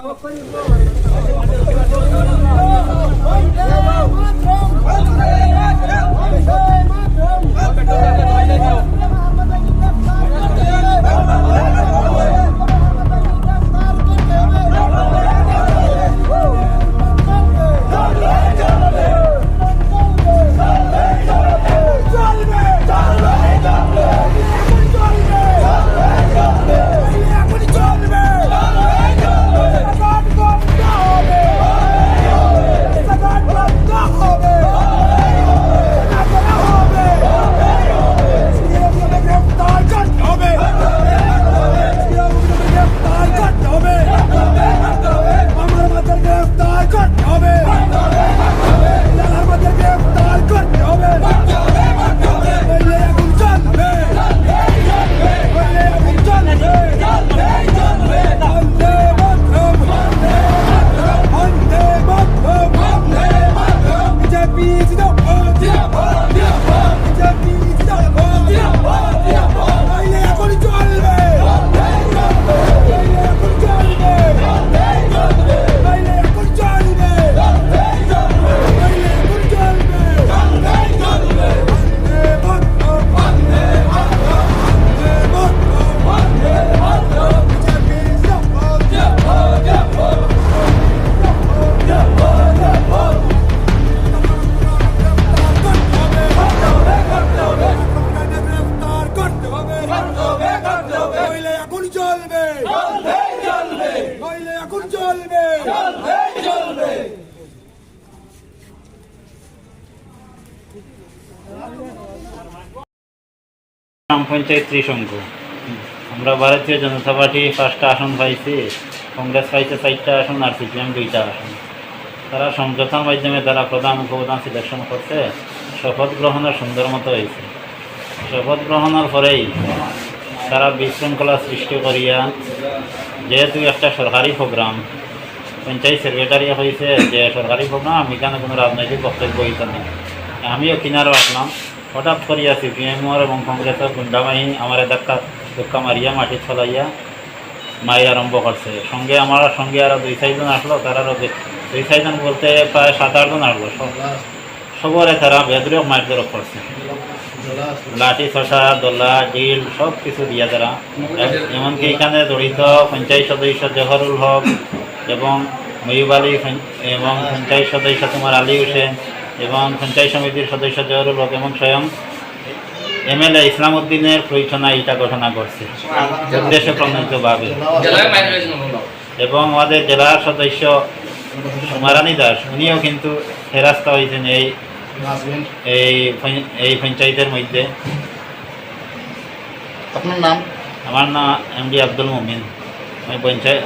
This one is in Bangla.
Oh, please, Lord. নইলে এখন চলবে। গ্রাম পঞ্চায়েত ত্রিশঙ্ক আমরা ভারতীয় জনতা পার্টি পাঁচটা আসন পাইছি। কংগ্রেস পাইছে চারটা আসন আর সিপিএম দুইটা আসন। তারা সমঝোতার মাধ্যমে তারা প্রধান উপপ্রধান সিলেকশন করছে। শপথ গ্রহণের সুন্দর মতো হয়েছে। শপথ গ্রহণের পরেই তারা বিশৃঙ্খলা সৃষ্টি করিয়া যেহেতু একটা সরকারি প্রোগ্রাম পঞ্চায়েত সেক্রেটারি হয়েছে যে সরকারি প্রোগ্রাম এখানে কোনো রাজনৈতিক বক্তব্য হইতে নেই আমিও কিনারও আসলাম। হঠাৎ করিয়া সিপিএমর এবং কংগ্রেসের গুন্ডাবাহিনী আমার ধাক্কা ধাক্কা মারিয়া, মাটি ছলাইয়া মাই আরম্ভ করছে। সঙ্গে আমার, সঙ্গে আরও দুই চারজন আসলো, তারা আরও দুই চারজন বলতে প্রায় সাত আটজন আসলো। সবরে তারা বেদরক মারধর করছে। লাঠি ছটা দোলা, ডিল সব কিছু দিয়া তারা। এম- এমনকি এখানে জড়িত পঞ্চায়েত সদস্য জহরুল হক এবং ময়ূব আলী এবং পঞ্চায়েত সদস্য তোমার আলী হোসেন এবং পঞ্চায়েত সমিতির সদস্য জহরুল হক এবং স্বয়ং এমএলএ ইসলাম উদ্দিনের প্রয়োজনা এটা ঘটনা করছে। উদ্দেশ্য বলো এবং আমাদের জেলার সদস্য সুমারানী দাস উনিও কিন্তু ফেরাস্তা হয়েছেন এই এই এই পঞ্চায়েতের মধ্যে। আপনার নাম? আমার নাম এম ডি আব্দুল মুমিন। আমি পঞ্চায়েত